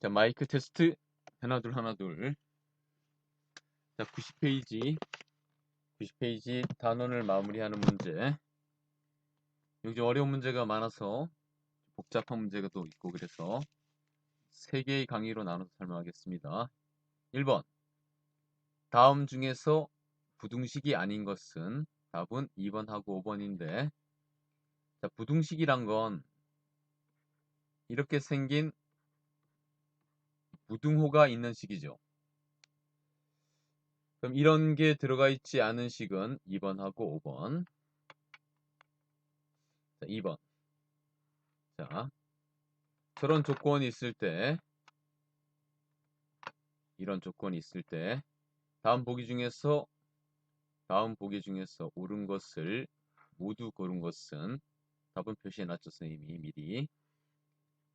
자, 마이크 테스트. 하나, 둘, 하나, 둘. 자, 90페이지. 90페이지 단원을 마무리하는 문제. 여기 좀 어려운 문제가 많아서 복잡한 문제가 또 있고 그래서 세 개의 강의로 나눠서 설명하겠습니다. 1번. 다음 중에서 부등식이 아닌 것은 답은 2번하고 5번인데 자, 부등식이란 건 이렇게 생긴 무등호가 있는 식이죠. 그럼 이런 게 들어가 있지 않은 식은 2번하고 5번. 자, 2번. 자, 저런 조건이 있을 때, 이런 조건이 있을 때, 다음 보기 중에서, 다음 보기 중에서 옳은 것을 모두 고른 것은 답은 표시해놨죠, 선생님이 미리.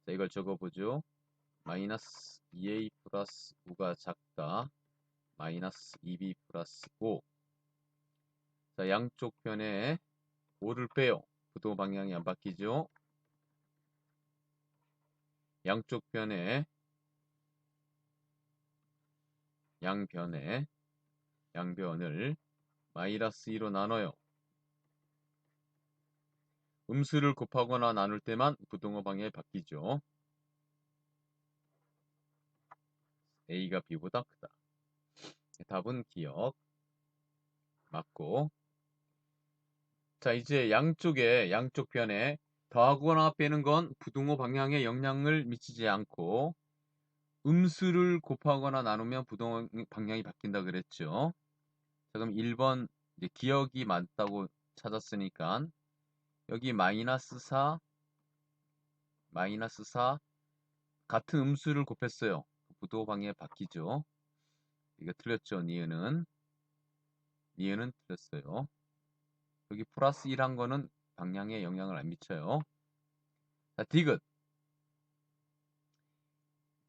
자, 이걸 적어보죠. 마이너스 2a 플러스 5가 작다. 마이너스 2b 플러스 5. 자, 양쪽 변에 5를 빼요. 부도 방향이 안 바뀌죠. 양쪽 변에 양변에 양변을 마이너스 2로 나눠요. 음수를 곱하거나 나눌 때만 부동호 방향이 바뀌죠. A가 B보다 크다. 답은 기억. 맞고. 자, 이제 양쪽에, 양쪽 변에 더하거나 빼는 건 부등호 방향에 영향을 미치지 않고 음수를 곱하거나 나누면 부등호 방향이 바뀐다 그랬죠. 자, 그럼 1번 이제 기억이 맞다고 찾았으니까 여기 마이너스 4 마이너스 4 같은 음수를 곱했어요. 부도 방향이 바뀌죠. 이거 틀렸죠. 니은은 니은은 틀렸어요. 여기 플러스 1한 거는 방향에 영향을 안 미쳐요. 자, 디귿.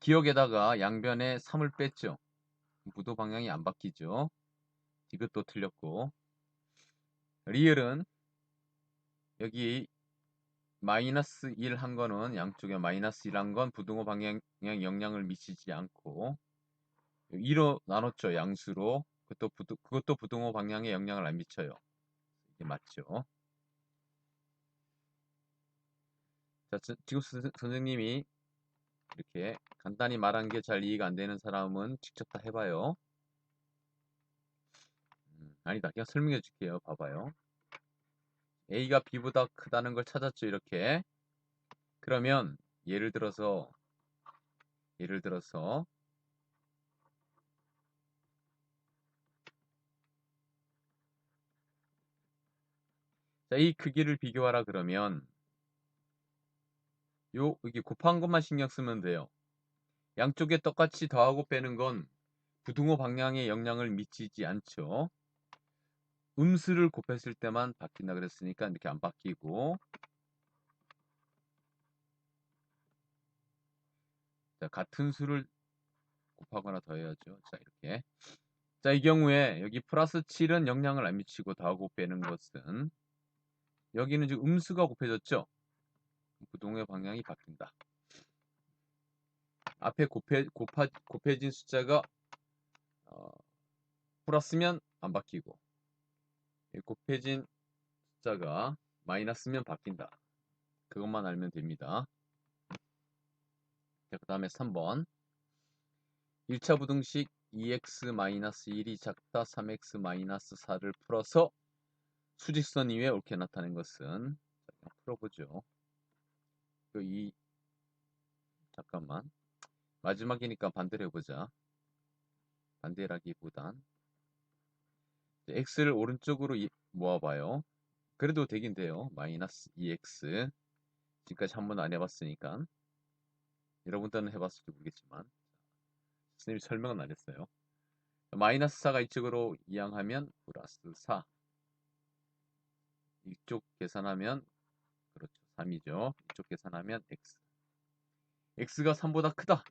기억에다가 양변에 3을 뺐죠. 부도 방향이 안 바뀌죠. 디귿도 틀렸고. 리을은 여기 마이너스 1 한 거는 양쪽에 마이너스 1 한 건 부등호 방향에 영향을 미치지 않고 2로 나눴죠. 양수로. 그것도, 부등, 그것도 부등호 방향에 영향을 안 미쳐요. 이게 맞죠. 자, 지금 선생님이 이렇게 간단히 말한 게 잘 이해가 안 되는 사람은 직접 다 해봐요. 음, 아니다. 그냥 설명해 줄게요. 봐봐요. A가 B보다 크다는 걸 찾았죠. 이렇게. 그러면 예를 들어서 예를 들어서 자, 이 크기를 비교하라 그러면 요 여기 곱한 것만 신경 쓰면 돼요. 양쪽에 똑같이 더하고 빼는 건 부등호 방향에 영향을 미치지 않죠. 음수를 곱했을 때만 바뀐다 그랬으니까 이렇게 안 바뀌고 자, 같은 수를 곱하거나 더해야죠. 자, 이렇게. 자, 이 경우에 여기 플러스 7은 영향을 안 미치고 더하고 빼는 것은 여기는 지금 음수가 곱해졌죠? 부동의 방향이 바뀐다. 앞에 곱해, 곱하, 곱해진 숫자가 어, 플러스면 안 바뀌고 곱해진 숫자가 마이너스면 바뀐다. 그것만 알면 됩니다. 그 다음에 3번 1차 부등식 2x-1이 작다 3x-4를 풀어서 수직선 이외에 옳게 나타낸 것은 자, 풀어보죠. 그 이 잠깐만 마지막이니까 반대로 해보자. 반대라기보단 x를 오른쪽으로 모아봐요. 그래도 되긴 돼요. 마이너스 2x 지금까지 한 번도 안 해봤으니까 여러분들은 해봤을지 모르겠지만 선생님이 설명은 안 했어요. 마이너스 4가 이쪽으로 이항하면 플러스 4 이쪽 계산하면 그렇죠. 3이죠. 이쪽 계산하면 x. x가 3보다 크다.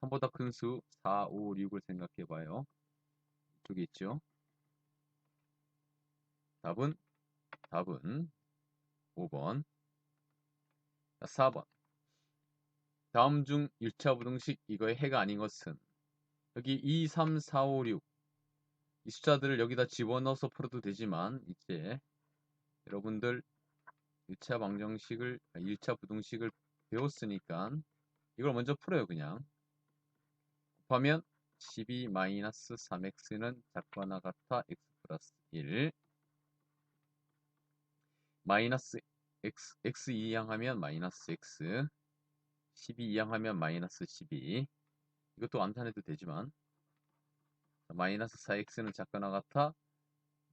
3보다 큰 수 4, 5, 6을 생각해 봐요. 이쪽에 있죠. 답은 답은 5번. 4번. 다음 중 1차 부등식 이거의 해가 아닌 것은 여기 2, 3, 4, 5, 6 이 숫자들을 여기다 집어넣어서 풀어도 되지만 이제 여러분들 1차 방정식을 1차 부등식을 배웠으니까 이걸 먼저 풀어요 그냥 곱하면 12-3x는 작거나 같아 x 플러스 1 마이너스 x, x 이항하면 마이너스 x 12 이항하면 마이너스 12 이것도 암산해도 되지만. 마이너스 4x는 작거나 같아?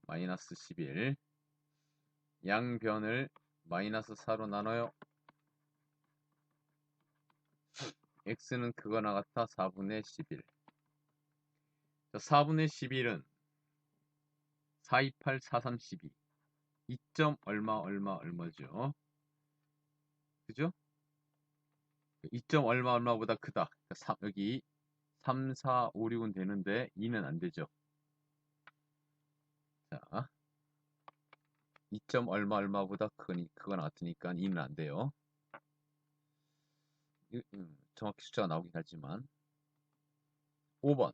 마이너스 11 양변을 마이너스 4로 나눠요. X는 그거나 같아? 4분의 11 자, 4분의 11은 428, 43, 12 2점 얼마 얼마 얼마죠 그죠? 2점 얼마 얼마보다 크다. 그러니까 3, 여기 3, 4, 5, 6은 되는데 2는 안 되죠. 자, 2점 얼마 얼마보다 크니 크거나 같으니까 2는 안 돼요. 이, 음, 정확히 숫자가 나오긴 하지만 5번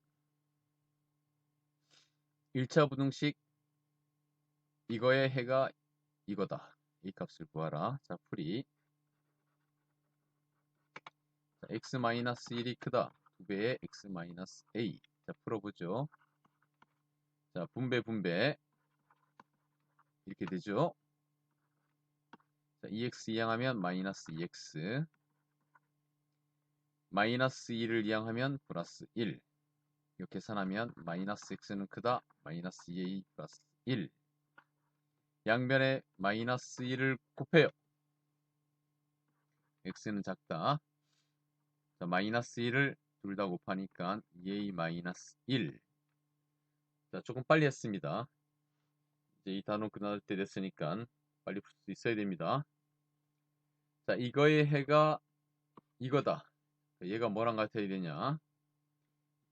1차 부등식 이거의 해가 이거다. 이 값을 구하라. 자, 풀이 자, x-1이 크다. 2배의 x-a. 자, 풀어보죠. 자, 분배, 분배. 이렇게 되죠. 자, 2x 이항하면 마이너스 2x. 마이너스 2를 이항하면 플러스 1. 이렇게 계산하면 마이너스 x는 크다. 마이너스 2a 플러스 1. 양변에 마이너스 1을 곱해요. x는 작다. 자, 마이너스 1을 둘 다 곱하니까 2a 마이너스 1. 자, 조금 빨리 했습니다. 이제 이 단원 끝날 때 됐으니까 빨리 풀 수 있어야 됩니다. 자, 이거의 해가 이거다. 얘가 뭐랑 같아야 되냐?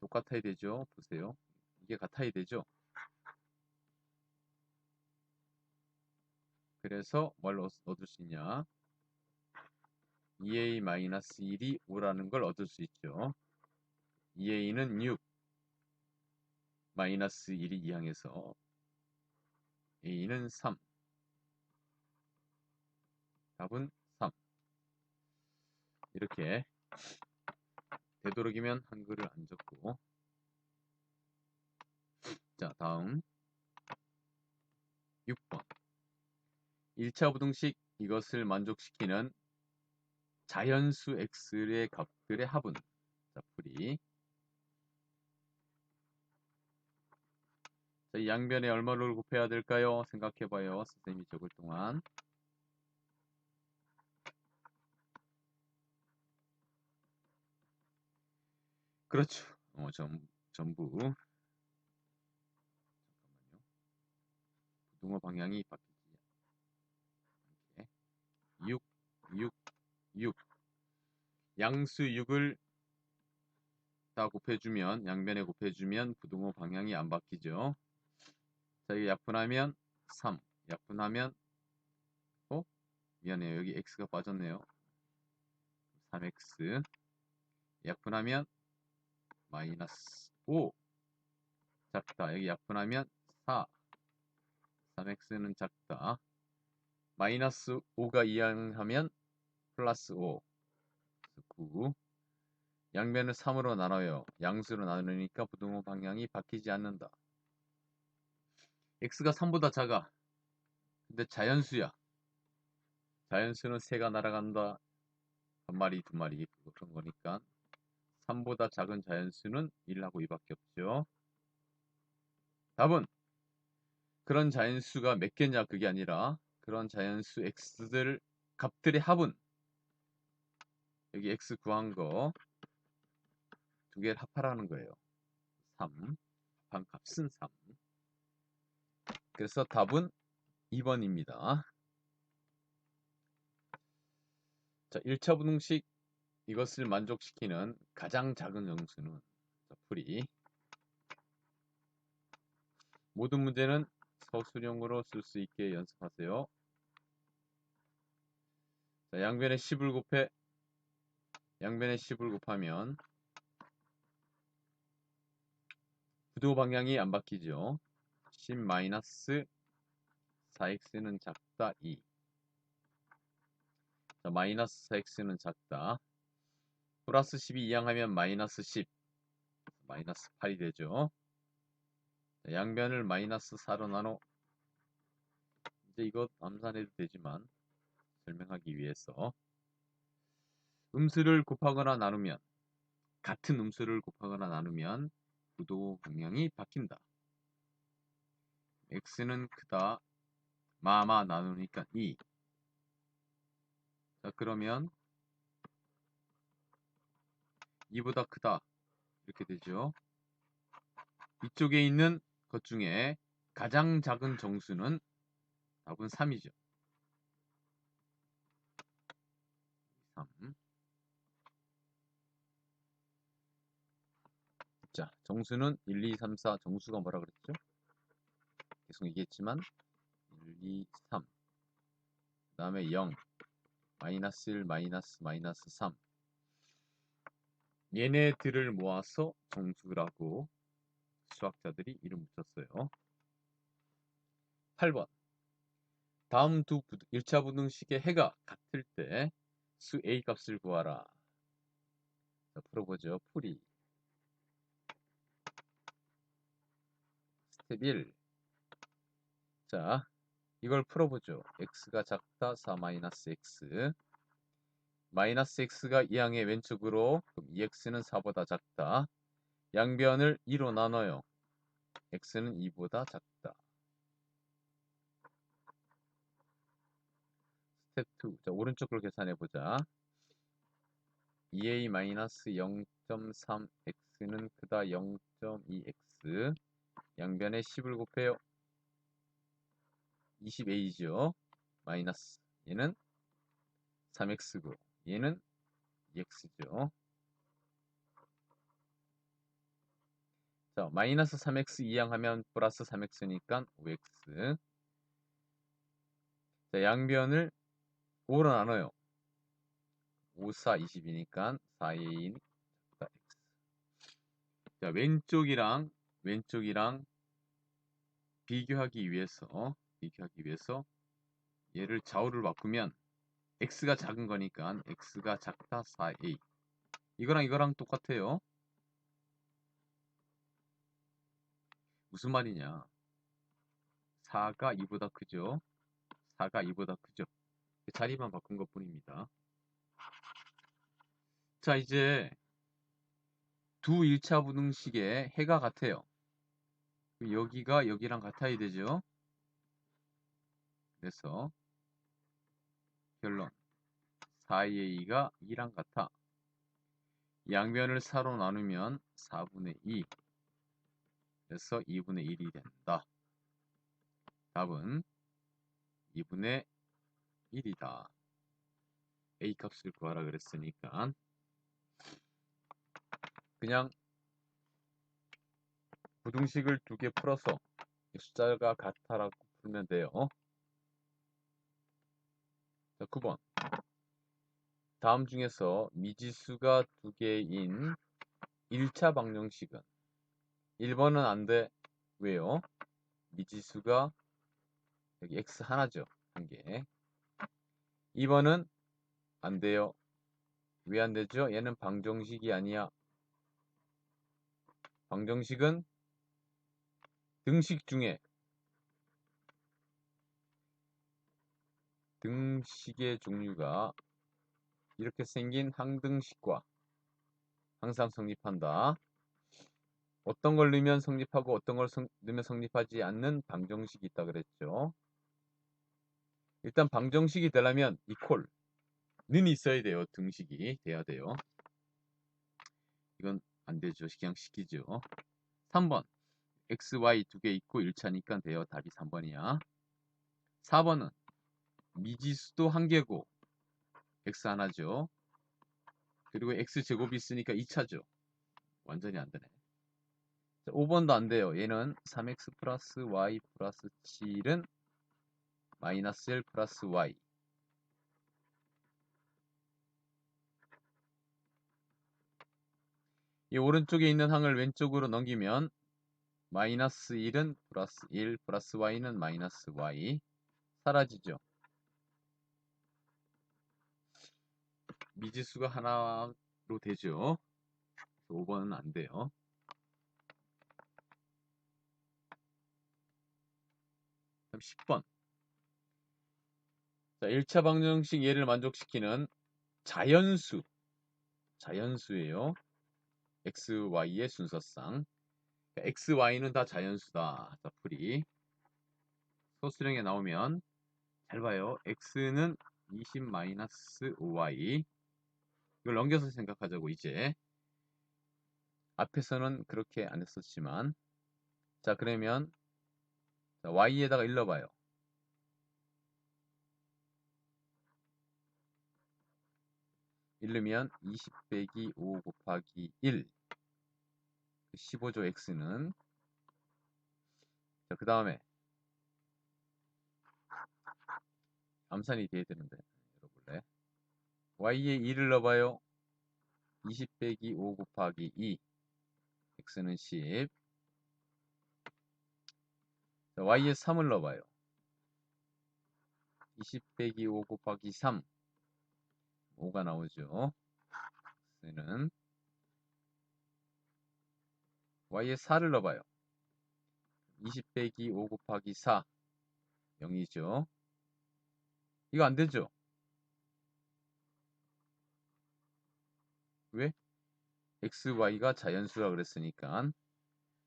똑같아야 되죠. 보세요. 이게 같아야 되죠. 그래서 뭘 얻을 수 있냐? 2a-1이 5라는 걸 얻을 수 있죠. 2a는 6, 마이너스 1이 2항해서 a는 3. 답은 3. 이렇게 되도록이면 한글을 안 적고 자 다음 6번 1차 부등식 이것을 만족시키는 자연수 x의 값들의 합은 자 풀이 자, 이 양변에 얼마를 곱해야 될까요? 생각해봐요. 선생님이 적을 동안 그렇죠. 어, 전, 전부 잠깐만요. 부등호 방향이 않게 6, 6, 6 양수 6을 다 곱해주면 양변에 곱해주면 부등호 방향이 안 바뀌죠. 자, 이게 약분하면 3 약분하면 어? 미안해요. 여기 x가 빠졌네요. 3x 약분하면 마이너스 5 작다. 여기 약분하면 4 3x는 작다. 마이너스 5가 이항하면 플러스 5 9 양변을 3으로 나눠요. 양수로 나누니까 부등호 방향이 바뀌지 않는다. x가 3보다 작아. 근데 자연수야. 자연수는 새가 날아간다. 한 마리, 두 마리 그런 거니까 3보다 작은 자연수는 1하고 2밖에 없죠. 답은 그런 자연수가 몇 개냐 그게 아니라 그런 자연수 x들 값들의 합은 여기 x 구한 거 두 개를 합하라는 거예요. 3 반값은 3 그래서 답은 2번입니다. 자, 1차 부등식 이것을 만족시키는 가장 작은 정수는 풀이 모든 문제는 서술형으로 쓸 수 있게 연습하세요. 자, 양변에 10을 곱해 양변에 10을 곱하면 부도 방향이 안 바뀌죠. 10 마이너스 4x는 작다 2. 자, 마이너스 4x는 작다. 플러스 12 이항하면 마이너스 10. 마이너스 8이 되죠. 자, 양변을 마이너스 4로 나눠 이제 이것 암산해도 되지만 설명하기 위해서 음수를 곱하거나 나누면 같은 음수를 곱하거나 나누면 부도 방향이 바뀐다. x는 크다. 마마 나누니까 2. 자, 그러면 2보다 크다. 이렇게 되죠. 이쪽에 있는 것 중에 가장 작은 정수는 답은 3이죠. 3. 자, 정수는 1, 2, 3, 4 정수가 뭐라 그랬죠? 계속 얘기했지만 1, 2, 3. 그 다음에 0, 마이너스 1, 마이너스 마이너스 3. 얘네들을 모아서 정수라고 수학자들이 이름 붙였어요. 8번. 다음 두 1차 부등식의 해가 같을 때 수 A 값을 구하라. 자, 풀어보죠. 풀이. 스텝 1. 자, 이걸 풀어보죠. x가 작다 4 마이너스 x 마이너스 x가 이 항의 왼쪽으로 그럼 2x는 4보다 작다. 양변을 2로 나눠요. X는 2보다 작다. 스텝 2. 자, 오른쪽 걸 계산해 보자. 2a-0.3x는 크다 0.2x 양변에 10을 곱해요. 20a죠. 마이너스 얘는 3x고 얘는 2x죠. 자, 마이너스 3x 이항하면 플러스 3x니까 5x. 자, 양변을 5로 나눠요. 5, 4, 20이니까 4a인 x. 자, 왼쪽이랑 왼쪽이랑 비교하기 위해서 비교하기 위해서 얘를 좌우를 바꾸면 x가 작은 거니까 x가 작다 4a 이거랑 이거랑 똑같아요. 무슨 말이냐? 4가 2보다 크죠? 4가 2보다 크죠. 자리만 바꾼 것 뿐입니다. 자 이제 두 1차 부등식의 해가 같아요. 여기가 여기랑 같아야 되죠? 그래서 결론. 4a가 2랑 같아. 양변을 4로 나누면 4분의 2 그래서 2분의 1이 된다. 답은 2분의 1이다. A 값을 구하라 그랬으니까 그냥 부등식을 두 개 풀어서 숫자가 같아라고 풀면 돼요. 자, 9번. 다음 중에서 미지수가 두 개인 1차 방정식은 1번은 안 돼. 왜요? 미지수가 여기 x 하나죠. 한 개. 2번은 안 돼요. 왜 안 되죠? 얘는 방정식이 아니야. 방정식은 등식 중에 등식의 종류가 이렇게 생긴 항등식과 항상 성립한다. 어떤 걸 넣으면 성립하고 어떤 걸 성, 넣으면 성립하지 않는 방정식이 있다 그랬죠. 일단 방정식이 되려면 이콜 는 있어야 돼요. 등식이 돼야 돼요. 이건 안 되죠. 시키죠. 3번 x, y 두 개 있고 1차니까 돼요. 답이 3번이야. 4번은 미지수도 한 개고 x 하나죠. 그리고 x 제곱이 있으니까 2차죠. 완전히 안 되네. 5번도 안 돼요. 얘는 3x 플러스 y 플러스 7은 마이너스 1 플러스 y 이 오른쪽에 있는 항을 왼쪽으로 넘기면 마이너스 1은 플러스 1 플러스 y는 마이너스 y 사라지죠. 미지수가 하나로 되죠. 5번은 안 돼요. 그럼 10번. 자, 1차 방정식 얘를 만족시키는 자연수. 자연수예요. x, y의 순서상. x, y는 다 자연수다. 자, 풀이. 소수령에 나오면 잘 봐요. x는 20-5y. 이걸 넘겨서 생각하자고 이제. 앞에서는 그렇게 안 했었지만 자 그러면 자, y에다가 일러봐요. 일르면 20 빼기 5 곱하기 1 15조 x는? 자그 다음에. 암산이 돼야 되는데 열어볼래? Y에 2를 넣어봐요. 20 빼기 5 곱하기 2 x는 10 자, y에 3을 넣어봐요. 20 빼기 5 곱하기 3 5가 나오죠. X는 y에 4를 넣어봐요. 20 빼기 5 곱하기 4 0이죠. 이거 안 되죠? 왜? x, y가 자연수라 그랬으니까.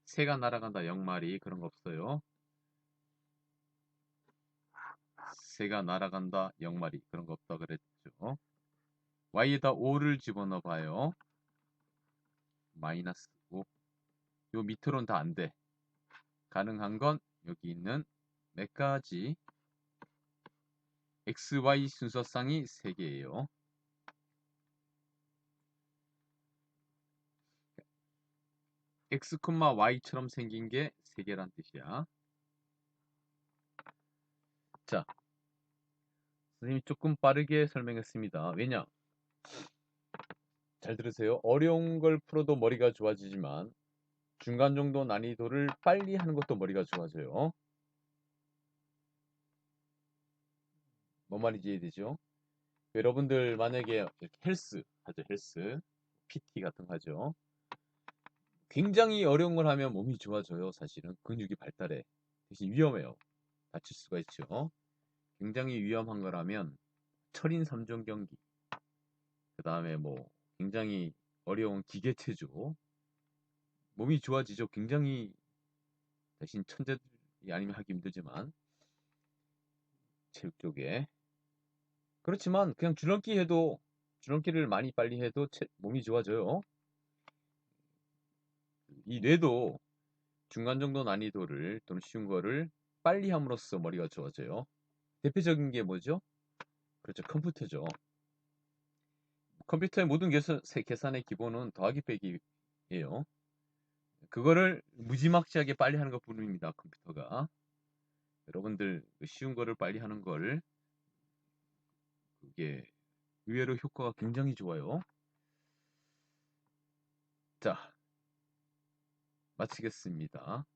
새가 날아간다. 0마리. 그런 거 없어요. 새가 날아간다 0마리 그런 거 없다 그랬죠. y에다 5를 집어넣어 봐요. 마이너스 5. 요 밑으로는 다 안 돼. 가능한 건 여기 있는 몇 가지 x, y 순서상이 3개예요. x, y처럼 생긴 게 3개란 뜻이야. 자, 선생님이 조금 빠르게 설명했습니다. 왜냐? 잘 들으세요. 어려운 걸 풀어도 머리가 좋아지지만 중간 정도 난이도를 빨리 하는 것도 머리가 좋아져요. 뭔 말인지 이해되죠? 여러분들 만약에 헬스 하죠, 헬스. PT 같은 거 하죠. 굉장히 어려운 걸 하면 몸이 좋아져요. 사실은 근육이 발달해. 대신 위험해요. 다칠 수가 있죠. 굉장히 위험한 거라면 철인 3종 경기 그 다음에 뭐 굉장히 어려운 기계 체조 몸이 좋아지죠. 굉장히 대신 천재들이 아니면 하기 힘들지만 체육 쪽에 그렇지만 그냥 줄넘기 해도 줄넘기를 많이 빨리 해도 몸이 좋아져요. 이 뇌도 중간 정도 난이도를 또는 쉬운 거를 빨리 함으로써 머리가 좋아져요. 대표적인 게 뭐죠? 그렇죠. 컴퓨터죠. 컴퓨터의 모든 계산, 계산의 기본은 더하기 빼기예요. 그거를 무지막지하게 빨리 하는 것 뿐입니다. 컴퓨터가. 여러분들 그 쉬운 거를 빨리 하는 걸 그게 의외로 효과가 굉장히 좋아요. 자, 마치겠습니다.